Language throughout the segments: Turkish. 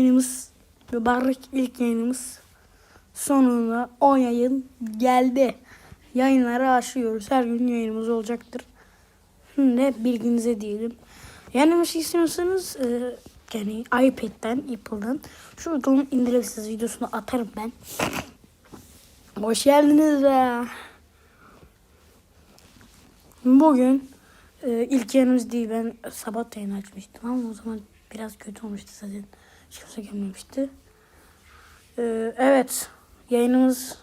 yayınımız mübarek ilk yayınımız sonunda 10 yayın geldi. Yayınları aşıyoruz. Her gün yayınımız olacaktır. Şimdi bilginize diyelim. Yani bir şey istiyorsanız e, yani iPad'den, Apple'dan şu uygulamanın indirebilirsiniz. Videosunu atarım ben. Hoş geldiniz be. Bugün e, ilk yayınımız değil. Ben sabah yayın açmıştım ama o zaman biraz kötü olmuştu zaten. Hiç kimse gelmemişti. E, evet. Yayınımız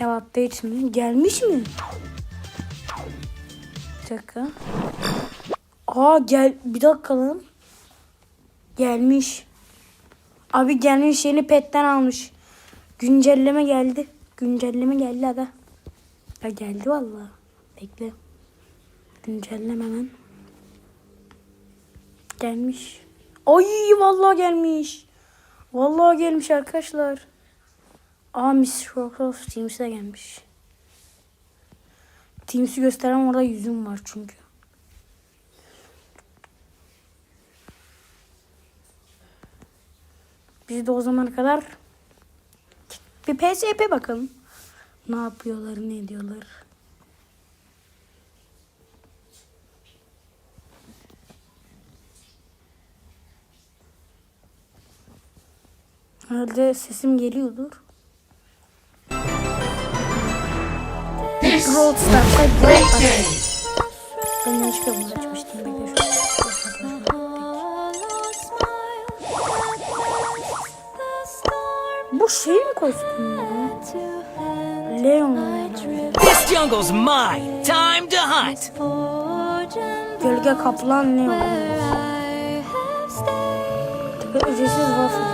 ne update mi? Gelmiş mi? Bir dakika. Aa gel bir dakika lan. Gelmiş. Abi gelmiş yeni petten almış. Güncelleme geldi. Güncelleme geldi aga. Ya geldi vallahi. Bekle. Güncelleme hemen. Gelmiş. Ay vallahi gelmiş. Vallahi gelmiş arkadaşlar. Aa Miss Microsoft Teams'e gelmiş. Teams'i gösteren orada yüzüm var çünkü. Biz de o zamana kadar bir PSP bakalım. Ne yapıyorlar, ne ediyorlar. Herhalde sesim geliyordur. Brawl Stars'a direkt başlayalım. Ben yanlışlıkla bunu açmıştım. Bekle şu- Bu şey mi kostüm ya? Leon. This jungle's mine. Time to hunt. Gölge kaplan Leon. Ve ücretsiz waffle.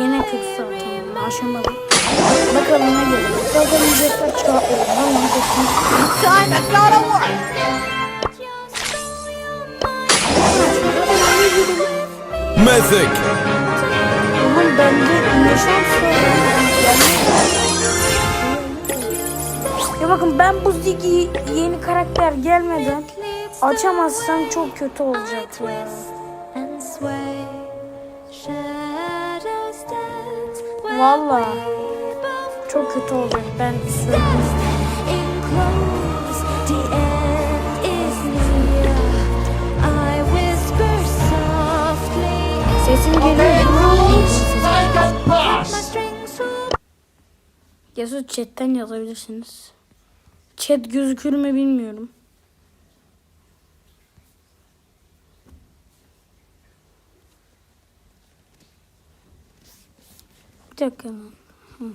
Gene kötü zaten. Aşamadım. Bakalım ne gelir. Bakalım ücretler çıkartıyor. Vallahi kostüm. Time to go to work. Mythic. Aman bende ne şans var ya. Ya bakın ben bu Ziggy yeni karakter gelmeden açamazsam çok kötü olacak ya. Vallahi çok kötü olacak ben söyleyeyim. Sesim geliyor. Yazı chatten yazabilirsiniz. Chat gözükür mü bilmiyorum. Dakika. Hı.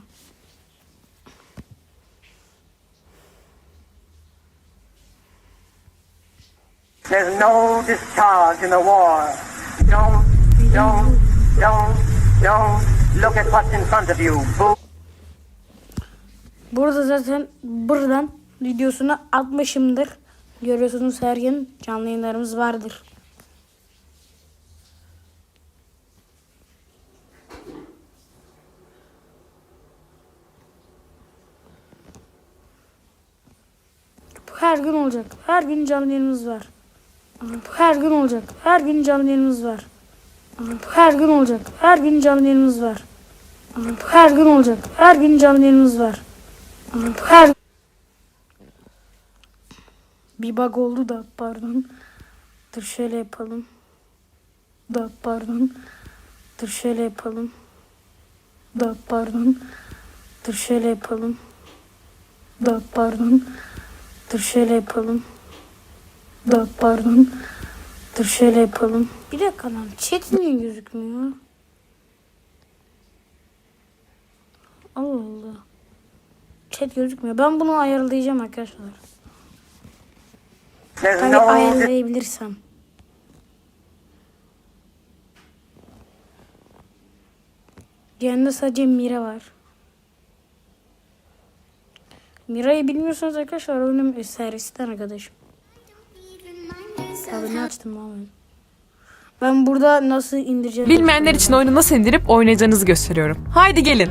There's no discharge in the war. Don't, don't, don't, don't look at what's in front of you. Boo. Burada zaten buradan videosunu atmışımdır. Görüyorsunuz her gün canlı yayınlarımız vardır. Bu her gün olacak. Her gün canlı yayınımız var. Her gün olacak. Her gün canlı yayınımız var. Her gün olacak. Her gün canlı yayınımız var. Her gün olacak. Her gün canlı yayınımız var. Her bir bug oldu da pardon. Dur şöyle yapalım. Da pardon. Dur şöyle yapalım. Da pardon. Dur şöyle yapalım. Da pardon. Dur şöyle yapalım. Da pardon. Dur şöyle yapalım. Bir dakika lan. Chat niye gözükmüyor? Allah Allah. Chat gözükmüyor. Ben bunu ayarlayacağım arkadaşlar. Tabii ayarlayabilirsem. Yanında sadece Mira var. Mira'yı bilmiyorsanız arkadaşlar oyunun servisten arkadaşım. Tabii ne açtım lan ben? Burada nasıl indireceğim? Bilmeyenler için oyunu nasıl indirip oynayacağınızı gösteriyorum. Haydi gelin.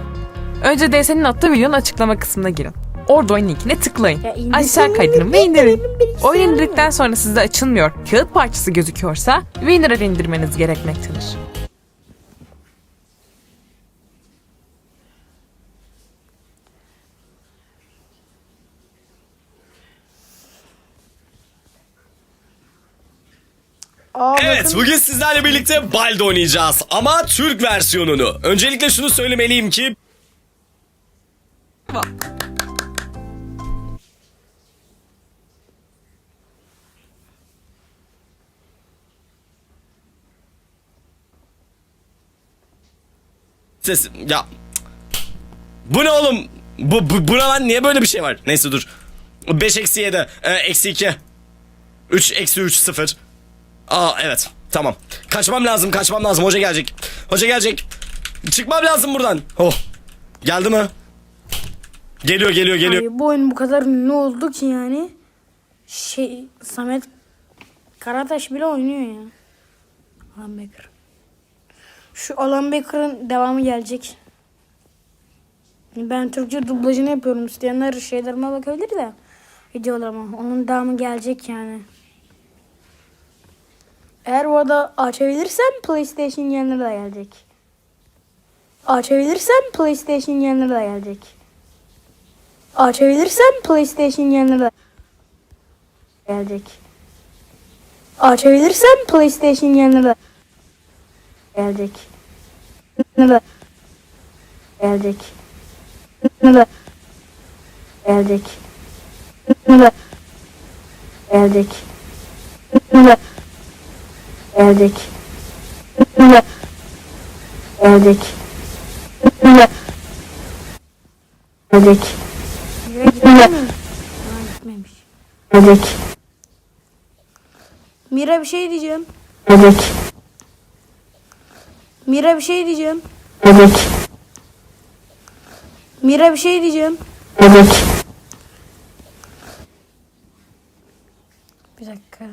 Önce DS'nin attığı videonun açıklama kısmına girin. Orada oyun linkine tıklayın. Aşağı kaydırın ve indirin. Oyun indirdikten sonra sizde açılmıyor, kağıt parçası gözüküyorsa WinRAR indirmeniz gerekmektedir. Aa, Evet bakın. bugün sizlerle birlikte Baldo oynayacağız ama Türk versiyonunu. Öncelikle şunu söylemeliyim ki Ses ya Bu ne oğlum? Bu, bu, buna lan niye böyle bir şey var? Neyse dur. 5 eksi 7. E, eksi 2. 3 eksi 3 0. Aa evet tamam. Kaçmam lazım kaçmam lazım hoca gelecek. Hoca gelecek. Çıkmam lazım buradan. Oh. Geldi mi? Geliyor geliyor geliyor. Ay, bu oyun bu kadar ne oldu ki yani? Şey Samet Karataş bile oynuyor ya. Alan Baker. Şu Alan Baker'ın devamı gelecek. Ben Türkçe dublajını yapıyorum. İsteyenler şeylerime bakabilir de. Videolarıma. Onun devamı gelecek yani. Eğer bu arada açabilirsem PlayStation yerine de gelecek. Açabilirsem PlayStation yerine de gelecek. Açabilirsem PlayStation yerine de gelecek. Açabilirsem PlayStation yerine de gelecek. Ne de gelecek. Ne de gelecek. Ne de gelecek. Ne de gelecek. Ne de gelecek. Mira gitmemiş. Gelecek. Mira bir şey diyeceğim. Gelecek. Mira bir şey diyeceğim. Gelecek. Mira bir şey diyeceğim. Gelecek. Bir dakika.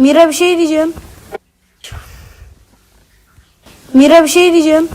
Mira bir şey diyeceğim. Mira bir şey diyeceğim.